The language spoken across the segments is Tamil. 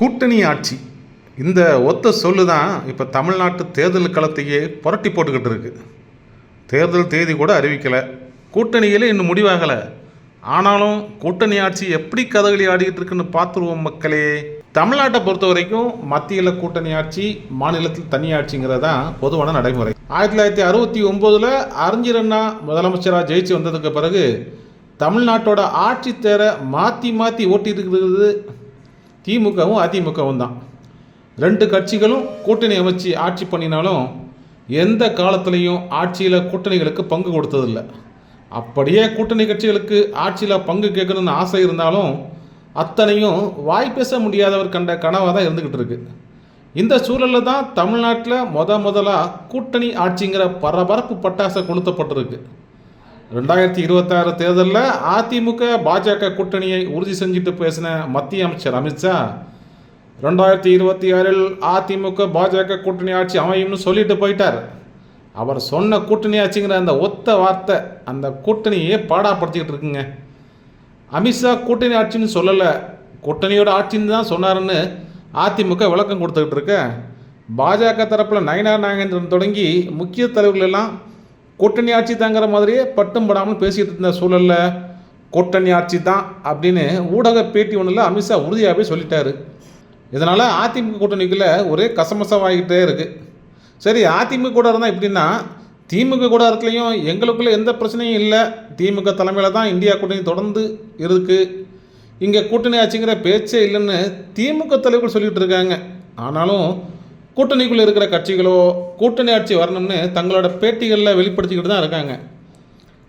கூட்டணி ஆட்சி. இந்த ஒத்த சொல்லு தான் இப்போ தமிழ்நாட்டு தேர்தல் களத்தையே புரட்டி போட்டுக்கிட்டு இருக்கு. தேர்தல் தேதி கூட அறிவிக்கலை. கூட்டணியிலே இன்னும் முடிவாகலை. ஆனாலும் கூட்டணி ஆட்சி எப்படி கதகளி ஆடிக்கிட்டு இருக்குன்னு பார்த்துருவோம் மக்களே. தமிழ்நாட்டை பொறுத்த வரைக்கும் மத்தியில் கூட்டணி ஆட்சி மாநிலத்தில் தனி ஆட்சிங்கிறது தான் பொதுவான நடைமுறை. ஆயிரத்தி தொள்ளாயிரத்தி அறுபத்தி ஒம்போதில் அறிஞர் அண்ணா முதலமைச்சராக ஜெயிச்சு வந்ததுக்கு பிறகு தமிழ்நாட்டோட ஆட்சி தேர மாற்றி மாற்றி ஓட்டிட்டு இருக்கிறது திமுகவும் அதிமுகவும் தான். ரெண்டு கட்சிகளும் கூட்டணி அமைச்சு ஆட்சி பண்ணினாலும் எந்த காலத்துலேயும் ஆட்சியில் கூட்டணிகளுக்கு பங்கு கொடுத்ததில்ல. அப்படியே கூட்டணி கட்சிகளுக்கு ஆட்சியில் பங்கு கேட்கணும்னு ஆசை இருந்தாலும் அத்தனையும் வாய் பேச முடியாதவர் கண்ட கனவாக தான் இருந்துக்கிட்டு இருக்கு. இந்த சூழலில் தான் தமிழ்நாட்டில் முத முதலாக கூட்டணி ஆட்சிங்கிற பரபரப்பு பட்டாசை கொளுத்தப்பட்டிருக்கு. ரெண்டாயிரத்தி இருபத்தாறு தேர்தலில் அதிமுக பாஜக கூட்டணியை உறுதி செஞ்சுட்டு பேசின மத்திய அமைச்சர் அமித்ஷா ரெண்டாயிரத்தி இருபத்தி ஆறில் அதிமுக பாஜக கூட்டணி ஆட்சி அமையும்னு சொல்லிட்டு போயிட்டார். அவர் சொன்ன கூட்டணி ஆட்சிங்கிற அந்த ஒத்த வார்த்தை அந்த கூட்டணியே பாடாப்படுத்திக்கிட்டு இருக்குங்க. அமித்ஷா கூட்டணி ஆட்சின்னு சொல்லலை கூட்டணியோட ஆட்சின்னு தான் சொன்னார்னு அதிமுக விளக்கம் கொடுத்துக்கிட்டு இருக்க. பாஜக தரப்பில் நயனார் நாகேந்திரன் தொடங்கி முக்கிய தலைவர்கள் எல்லாம் கூட்டணி ஆட்சி தாங்கிற மாதிரியே பட்டும் படாமல் பேசிகிட்டு இருந்த சூழலில் கூட்டணி ஆட்சி தான் அப்படின்னு ஊடக பேட்டி ஒன்றில் அமித்ஷா உறுதியாகவே சொல்லிட்டார். இதனால் அதிமுக கூட்டணிக்குள்ளே ஒரே கசமசமாகிட்டே இருக்குது சரி அதிமுக கூட இருந்தால் எப்படின்னா திமுக கூடாரத்துலேயும் எங்களுக்குள்ள எந்த பிரச்சனையும் இல்லை. திமுக தலைமையில் தான் இந்தியா கூட்டணி தொடர்ந்து இருக்குது இங்கே கூட்டணி ஆட்சிங்கிற பேச்சே இல்லைன்னு திமுக தலைவர்கள் சொல்லிகிட்டு இருக்காங்க. ஆனாலும் கூட்டணிக்குள்ளே இருக்கிற கட்சிகளோ கூட்டணி ஆட்சி வரணும்னு தங்களோட பேட்டிகளில் வெளிப்படுத்திக்கிட்டு தான் இருக்காங்க.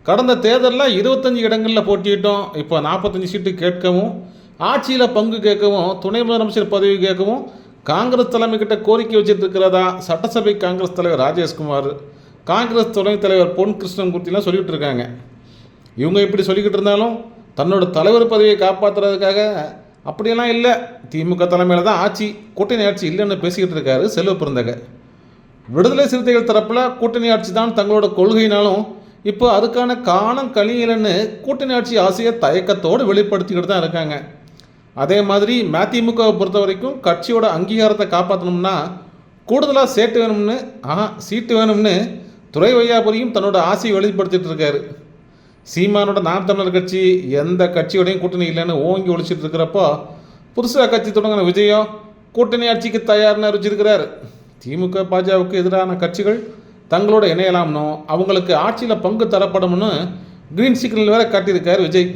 கடந்த தேர்தலில் இருபத்தஞ்சி இடங்களில் போட்டியிட்டோம். இப்போ நாற்பத்தஞ்சு சீட்டு கேட்கவும் ஆட்சியில் பங்கு கேட்கவும் துணை முதலமைச்சர் பதவி கேட்கவும் காங்கிரஸ் தலைமைக்கிட்ட கோரிக்கை வச்சுட்டு இருக்கிறதா சட்டசபை காங்கிரஸ் தலைவர் ராஜேஷ்குமார் காங்கிரஸ் துணைத் தலைவர் பொன் கிருஷ்ணன்குர்த்திலாம் சொல்லிகிட்டு இருக்காங்க. இவங்க இப்படி சொல்லிக்கிட்டு இருந்தாலும் தன்னோட தலைவர் பதவியை காப்பாற்றுறதுக்காக அப்படியெல்லாம் இல்லை. திமுக தலைமையில் தான் ஆட்சி கூட்டணி ஆட்சி இல்லைன்னு பேசிக்கிட்டு இருக்காரு செல்வ பிறந்தக விடுதலை சிறுத்தைகள் தரப்பில் கூட்டணி ஆட்சி தான் தங்களோட கொள்கையினாலும் இப்போ அதுக்கான காலம் கழியலன்னு கூட்டணி ஆட்சி ஆசையை தயக்கத்தோடு வெளிப்படுத்திக்கிட்டு தான் இருக்காங்க. அதே மாதிரி மதிமுகவை பொறுத்த வரைக்கும் கட்சியோட அங்கீகாரத்தை காப்பாற்றணும்னா கூடுதலாக சேட்டு வேணும்னு ஆ சீட்டு வேணும்னு துறை வையாபுரியும் தன்னோட ஆசையை வெளிப்படுத்திட்டு இருக்காரு. சீமானோட நாம் தமிழர் கட்சி எந்த கட்சியோடையும் கூட்டணி இல்லைன்னு ஓங்கி ஒழிச்சிட்டு இருக்கிறப்போ புதுசாக கட்சி தொடங்கின விஜயம் கூட்டணி ஆட்சிக்கு தயார்னு அறிவிச்சிருக்கிறார். திமுக பாஜகவுக்கு எதிரான கட்சிகள் தங்களோட இணையலாம்னோ அவங்களுக்கு ஆட்சியில் பங்கு தரப்படும்னு க்ரீன் சிக்னல் வேற காட்டியிருக்கார் விஜய்.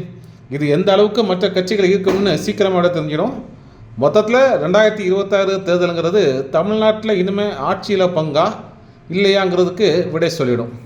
இது எந்த அளவுக்கு மற்ற கட்சிகள் இருக்கும்னு சீக்கிரமாக தெரிஞ்சிடும். மொத்தத்தில் ரெண்டாயிரத்தி இருபத்தாறு தேர்தலுங்கிறது தமிழ்நாட்டில் இனிமேல் ஆட்சியில் பங்கா இல்லையாங்கிறதுக்கு விடை சொல்லிடும்.